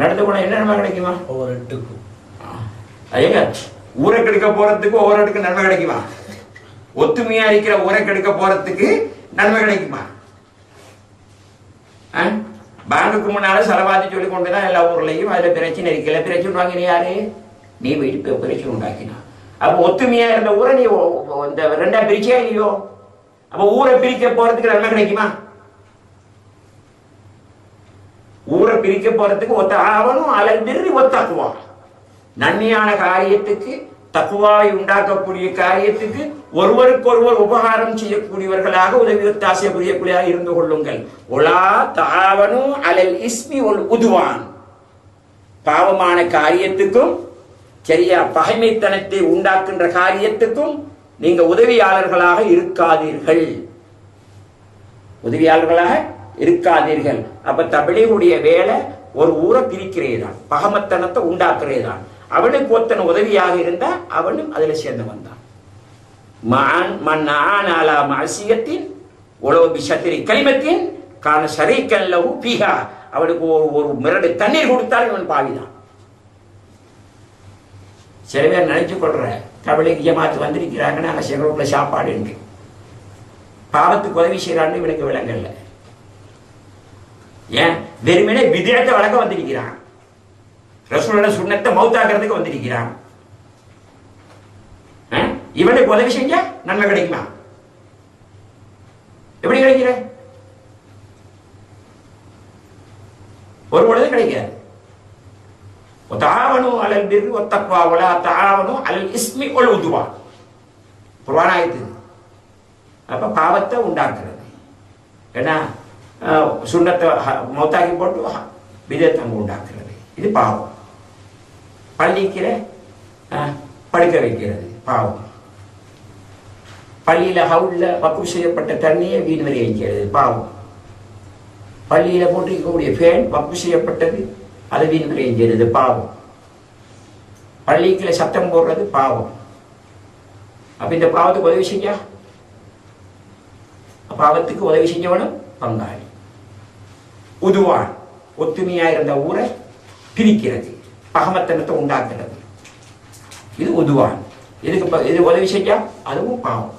நடந்து போனா என்ன நன்மை கிடைக்குமா? ஒவ்வொரு எட்டுக்கும் ஐயா ஊரை கெடுக்க போறதுக்கு ஒவ்வொரு இடத்துக்கு நன்மை கிடைக்குமா? ஒத்துமையா இருக்கிற ஊரை கெடுக்க போறதுக்கு நன்மை கிடைக்குமா? பேங்குக்கு முன்னால செலவாதி சொல்லி கொண்டுதான் எல்லா ஊர்லயும் அதுல பிரச்சனை இருக்குல்ல பிரச்சனை வாங்கின யாரு? நீ வீட்டு பிரச்சனை உண்டாக்கினா. அப்ப ஒத்துமையா இருந்த ஊரை நீ இந்த ரெண்டா பிரிச்சியா இல்லையோ? அப்ப ஊரை பிரிக்க போறதுக்கு நன்மை கிடைக்குமா? ஊரை பிரிக்க போறதுக்கு ஒத்த ஆவணும் அலல் பிரி ஒத்தக்குவா நன்மையான காரியத்துக்கு தக்குவாய் உண்டாக்கக்கூடிய காரியத்துக்கு ஒருவருக்கொருவர் உபகாரம் செய்யக்கூடியவர்களாக உதவி ஒத்தாசை புரியக்கூடியதாக இருந்து கொள்ளுங்கள். ஒலா தாவனும் அலல் இஸ்மி ஒல் உதுவான். பாவமான காரியத்துக்கும் சரியா பகைமைத்தனத்தை உண்டாக்குகின்ற காரியத்துக்கும் நீங்க உதவியாளர்களாக இருக்காதீர்கள். உதவியாளர்களாக இருக்காதீர்கள். அப்ப தபிலியுடைய வேலை ஒரு ஊரை பிரிக்கிறேதான். பகமத்தனத்தை உண்டாக்குறேதான். அவனுக்கு ஒருத்தன் உதவியாக இருந்தா அவனும் அதுல சேர்ந்து வந்தான். மான் மன்னான் அலா மாசியத்தின் உழவு பிஷத்திரி கலிமத்தின் காண சரீக்கல்லவு பீகா அவனுக்கு ஒரு ஒரு மிரடு தண்ணீர் கொடுத்தால் இவன் பாவிதான். சில பேர் நினைச்சு கொள்ற தமிழுக்கு ஜமாத்து வந்திருக்கிறாங்க நாங்கள் சிறுவர்களை சாப்பாடு என்று பாவத்துக்கு உதவி செய்யறான்னு இவனுக்கு விளங்கல்ல ஏன்? வெறுமனே விதேயத்தை வழக்க வந்திருக்கிறான். ரசூலோட சுண்ணத்தை மௌத்தாக்குறதுக்கு வந்திருக்கிறான். இவனுக்கு உதவி செஞ்ச நன்மை கிடைக்குமா? எப்படி கிடைக்கிற? ஒரு பொழுது கிடைக்காது தாவணும் அலல் பிர் ஒத்தக்வா ஒலா தாவணும் அலல் இஸ்மி ஒல் உதுவா. புராணாயத்து அப்ப பாவத்தை உண்டாக்குறது. ஏன்னா அஹ், சுண்ணத்தை ஹ- மௌத்தாக்கி போட்டு ஹ- விதத்தை உண்டாக்குறது இது பாவம் பள்ளிக்கிற படுக்க வைக்கிறது பாவம் பள்ளியில ஹவுல்ல வக்கு செய்யப்பட்ட தண்ணியை வீண் வரை வைக்கிறது பாவம் பள்ளியில போட்டிருக்கக்கூடிய ஃபேன் வக்கு செய்யப்பட்டது அதை வீண் வரை செய்யறது பாவம் பள்ளிக்குள்ள சத்தம் போடுறது பாவம் அப்ப இந்த பாவத்துக்கு உதவி செஞ்சா பாவத்துக்கு உதவி செஞ்சவனும் பங்காளி உதுவான் ஒத்துமையா இருந்த ஊரை பிரிக்கிறது. பகமத்தனத்தை உண்டாக்குறது. இது உதுவான் இதுக்கு இது உதவி செஞ்சா அதுவும் பாவம்.